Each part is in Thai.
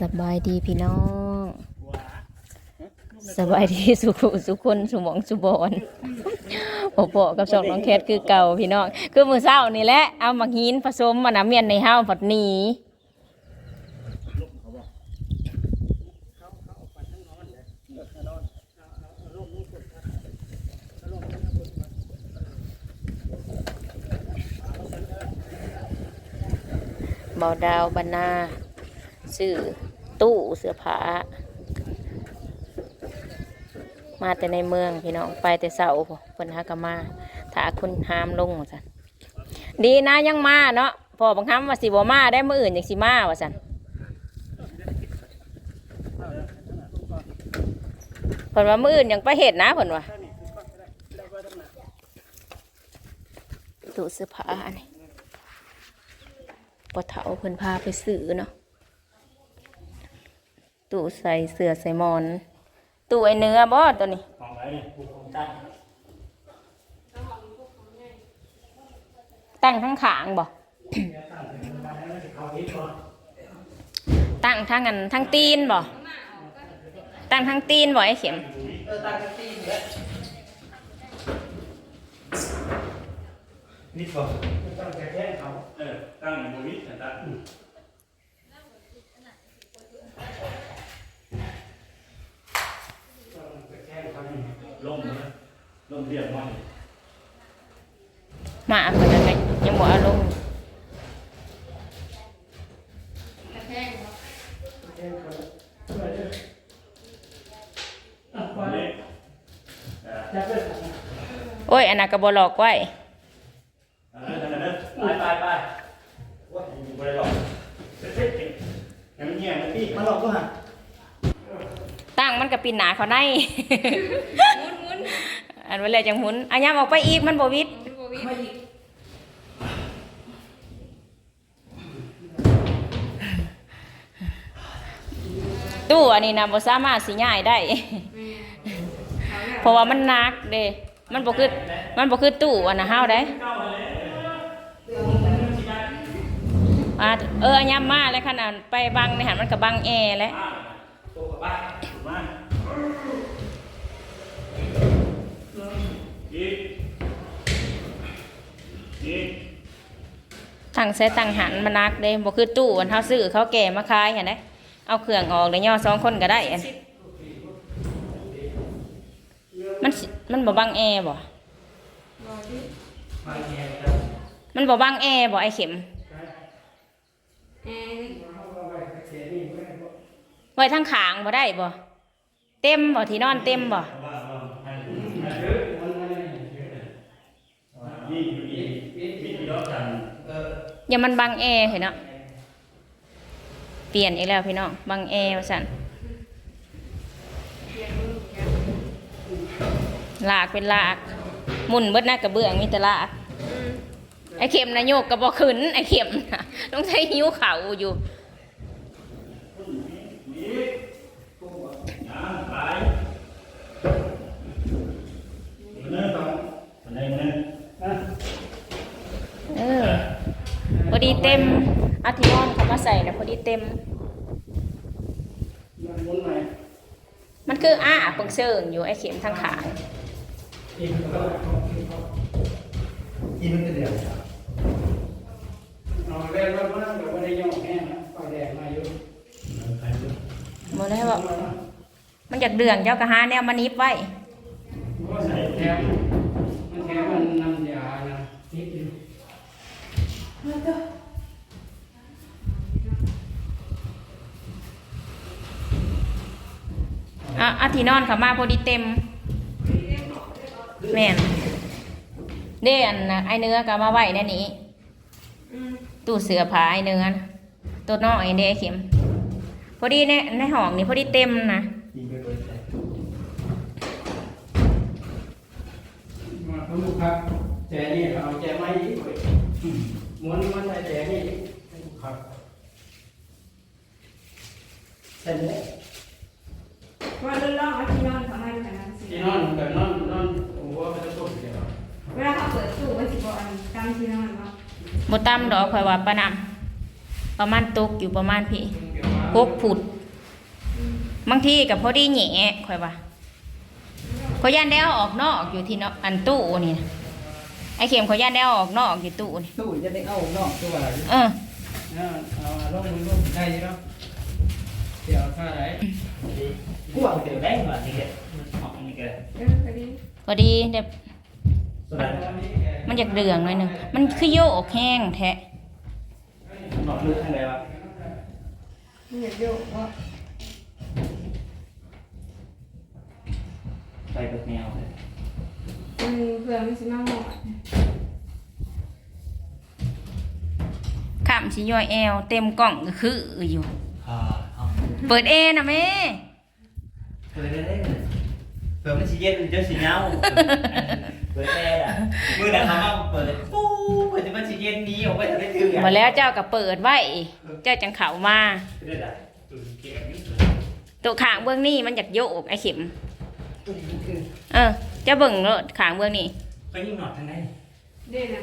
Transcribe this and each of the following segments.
สบายดีพี่น้อง สบายดีสุขสุขคนสุหมองสุบอนโอปกับสองน้องแคทคือเก่าพี่น้อง คือมือเศร้านี่แหละ เอามาหินผสมมาน้ำเมียนในห้าวผัดหนีเบาดาวบรรณาซื้อ ตู้เสื้อผ้า มาแต่ในเมืองพี่น้องไปแต่เสาร์พุ่นเพิ่นหาก็มาถ้าคุณหามลงว่าซั่นดีนะยังมาเนาะพอบางครั้งว่าสิบมาได้มื้ออื่นจังสิมาว่าซั่นเพิ่นว่ามื้ออื่นยังไปเฮ็ดนะเพิ่นว่าตู้เสื้อผ้าอันนี้ปะเฒ่าเพิ่นพาไปซื้อเนาะ ตู้ใส่เสื้อใส่หมอน ตู้ไอเนื้อบ่ตัวนี้ของอะไรนี่ผูกของตั้งตั้งทั้งขางบ่ตั้งทั้งอันทั้งตีนบ่ตั้งทั้งตีนบ่ไอ้เข็มนี่ก่อนตั้งแต่แค่เขาเออตั้งในบริษัทตั้งล่มนะ ล่มเรียบมันมาเพิ่นนั่นไงยังบ่เอาลงเล็กโอ้ยอันนั้นก็บ่หลอกไว้เออเดินไปไปไปว่าอยู่บริษัทเซ็ตๆยังเงี้ยมันพี่มาหลอกก็หักตั้งมันก็ปีนหนาเขาในอั นว่าแล้วจังหมุนอันยามออกไปอีกมันบ่วิดตู้อันนี้นะบ่สามารถสิย้ายได้ เพราะว่ามันหนักเด้มันบ่คือมันบ่คือตู้อันน่ะเฮาได้อาเอออันยามมาแล้วคันอันไปบังในหันมันก็บังแอร์แล้ว ตั้งใส่ตั้งหันมันหนักเด้บ่คือตู้อันเฮาซื้อเขาแก่มาขายเหั่นเด้เอาเครื่องออกแล้วย่อสองคนก็ได้อันมันมันบ่บังแอร์บ่มาแย่ครับมันบ่บังแอร์บ่ไอเข็มไว้ทั้งขางบ่ได้บ่เต็มบ่ที่นอนเต็มบ่ นี่อยู่นี่นี่อยู่รอบกัน เอ ออย่ามันบังแอร์เห็นเนาะเปลี่ยนอีกแล้วพี่น้องบังแอร์ว่าซั่นลากเป็นลากหมุนเบิดหน้ากระเบื้องมีแต่ลากไอ้เข็มนะโยกกระบอกขึ้นไอ้เข็มนะต้องใช้หิ้วเข่าอยู่ น้ำขายมันเนิ่นต่อมันเนิ่นมันเนิ่น เออ พ อดีเต็มอาทินอนเขามาใส่นะพอดีเต็ม มันมุนไหมมันคืออ้าเปิงเชิงอยู่ไอ้เข็มทางขางกินก็กินมันจะเดือดเอาแรกว่ามันเดี๋ยวไม่ได้ย่อแห้งนะไฟแดงมาอยู่ขายด้วยบ่ได้ว่ามันอยากเดืองเจ้ากระหาแนวมานิบไว้ ว่าใส่แถมมันแถมมันน้ำยานะนิดนึง อะอาทินอนเขามาพอดีเต็ม แม่นเดอนนะไอเนื้อก็มาไว้ในนี้ตู้เสือผ้าไอเนื้อนะตัวน้อยเด้ไอ้เข็ม พอดีในในห้องนี่พอดีเต็มนะกินไปเลยใส่มาพลูกครับแจนี่เอาแจไม้อีกเลยม้วนมันใส่แจนี่ครับเส้นนี้ว่ ตำดอกข่อยว่าปานำประมาณตกอยู่ประมาณพี่เกี่ยวมาหกผุดบางทีกับพอดีแหน่ข่อยว่าขอยย่านได้เอาออกนอกอยู่ที่เนาะอันตู้นี่นะไอ้เข็มขอยย่านได้เอาออกนอกอยู่ตู้นี่ตู้จะได้เอานอกตัวอะไรเออเอาเอาลงมือลงได้ใช่ไหมเดี๋ยวท่าไหนกูเอาเดี๋ยวได้มาทีเดียวออกนี่ก็ได้เออพอดีพอดีเดี๋ยวสุดท้าย มันอยากเดืองหน่อยหนึงมันคือโยกแห้งแท้หนอกลึกทางใดวะมันอยากโยกเพราะไปกับแมวเลยมันเพื่อมันสิมาหมดข้ามสิย่อยแอวเต็มกล่องก็คืออยู่ อ่าเอาเปิดเอนะแม่เปิดได้เลยเปิดมันสีเย็นเจ้าสีเงา เปิดแอร์อะมือหนังเขามาเปิดปู๊เปิดจะมันสีเย็นนี้ออกไปทำได้ถือมาแล้วเจ้าก็เปิดไว้ เจ้าจังเขามาได้ได้ตื่นเกี่ยวกับตัวขางเบื้องนี่มันอยากโยกไอ้เข็ม เออเจ้าเบิ่งรถขางเบื้องนี่ก็ยิ่งหนอดทางไหนเด่นนะ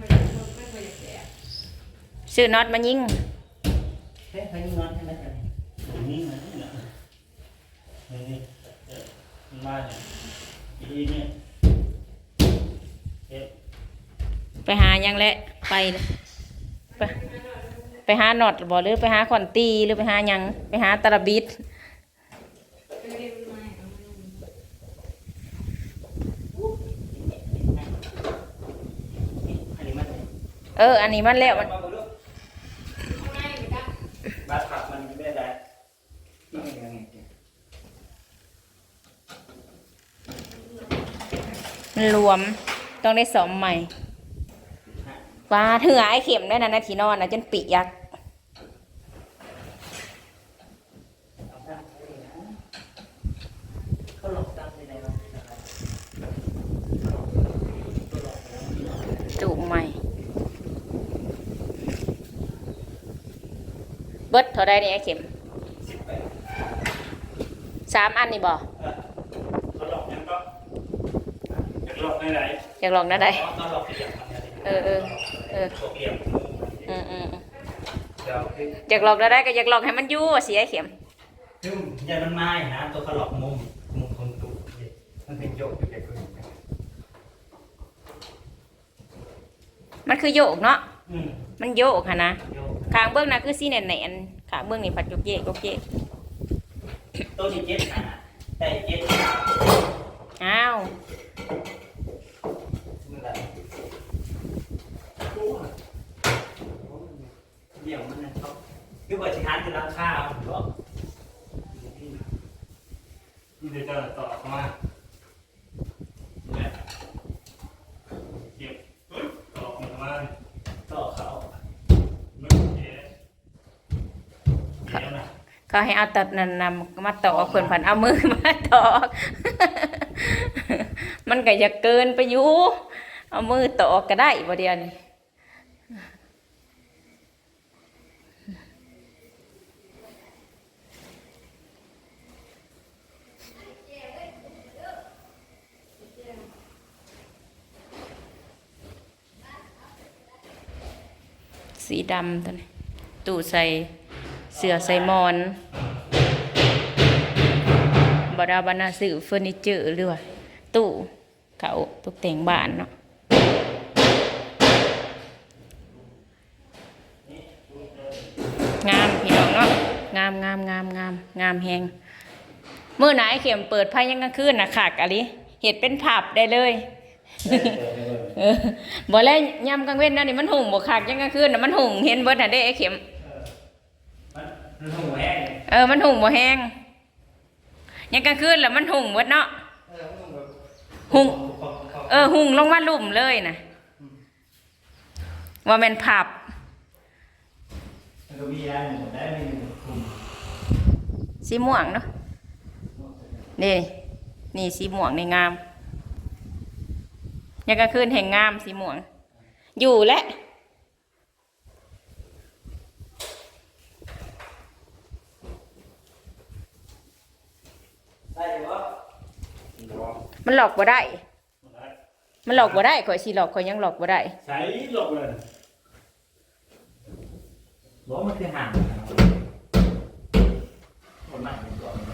มันอยากโยกมันก็อยากแก่ซื้อน็อตมายิงเฮ้ยเขายิ่งหนอดทางไหนกันนี่มันนี่นะนี่มาอีนี่เอ๊ะ ไปหายังแหละไปเลยไปไปหาน็อตบ่หรือไปหาคอนตีหรือไปหายังไปหาตะระบิดเออ อันนี้มันแล้วมันมันก็บาดผักมันไม่ได้มันรวมต้องได้สอมใหม่ ปลาเถื่อไอ้เข็มได้นะนาทีนอนนะจนปียักเขาหลอกตั้งในไหนวะจูบใหม่เบิดเท่าไดนี่ไอ้เข็มสิบแปดสามอันนี่บ่เขาหลอกยังก็อยากหลอกในไหนอยากลองได้ใดเขาหลอกเปลี่ยนมันอะไร เออเออเออเขาเปลี่ยนอืมอืมเดี๋ยวคืออยากลองได้ได้ก็อยากลองให้มันอยู่อะสิไอ้เข็มคืออย่ามันไม้นะตัวเขาหลอกมุมมุมคนตุมันเป็นโยกอยู่แค่คนมันคือโยกเนาะอืมมันโยกค่ะนะโยกขางเบื้องนะคือซีแน่นแน่นขางเบื้องนี่ผัดโยกเยกโยกเยกตัวที่เจ็ดหาแต่เจ็ดหาอ้าว เมื่อไหร่เดี๋ ยวมันนะเขาคือว่าสิหาคือราคาหรือว่าเดี๋ยวจะต่อเข้ามาเนี่ยเก็บปึ๊บต่อเข้ามาต่อเขาไม่เจ๊เดี๋ยวนะเขาให้เอาตัดนั่นนำมาต่อเพิ่นผันเอามือมาต่อ มันก็จะเกินไปอยู่ เอามือต่อก็ได้บ่เดียวนี่ สีดำตัวนี้ตู้ใส่เสื้อใส่มอนบดาบานาซื้อเฟอร์นิเจอร์หรือว่าตู้เขาตกแต่งบ้านเนาะงามพี่น้องเนาะงามงามงามงามงามแหงเมื่อไหนเข็มเปิดไพ่ยังกลางคืนนะขากอะไรเห็ดเป็นผับได้เลย เออบ่แล้วยามกลางเว้นนั่นนี่มันหุ่งบ่คักยังกลางคืนน่ะมันหุ่งเห็นเบิดน่ะเด้ไอ้เข็มมันหูแห้งเออมันหุ่งบ่แห้งยังกลางคืนแล้วมันหุ่งเบิดเนาะหุ่งเออหุ่งลงมาลุ่มเลยน่ะว่าแม่นผับมันก็มีอันหนึ่งได้ไม่หนึ่งกลุ่มสีม่วงเนาะนี่นี่สีม่วงนี่งาม ยังกลางคืนแห่งงามสีม่วง อยู่และได้ไหมวะมันหลอกบ่ได้ มันหลอกบ่ได้ข่อยสิหลอกข่อยยังหลอกบ่ได้ ใช้หลบเลยบอกมันคือห่างคนมากเป็นตัวมัน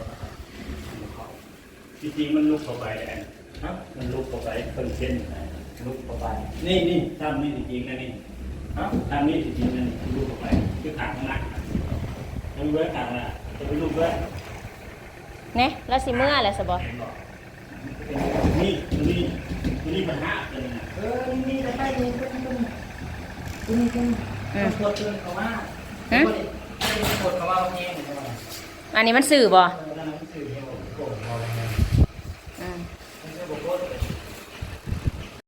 จริงๆมันลุกเข้าไปแอ นฮะมันลุกเข้าไปเพิ่งเช่นลุกเข้าไป นี่นี่ทำนี่จริงๆนะนี่ฮะทำนี่จริงๆนะนี่ลุกเข้าไปคือถังข้างหน้าจะไปเว้ยถังน่ะจะไปลุกเว้ยเนี่ยแล้วสิเมื่อแหละสบอยนี่นี่นี่ปัญหาเป็นเออนี่นี่ใกล้ๆนี่ก็ต้องคุณคุณต้องกดเตือนเขาว่าไม่ได้กดเขาว่าแง่เหมือนกันอันนี้มันสื่อบ่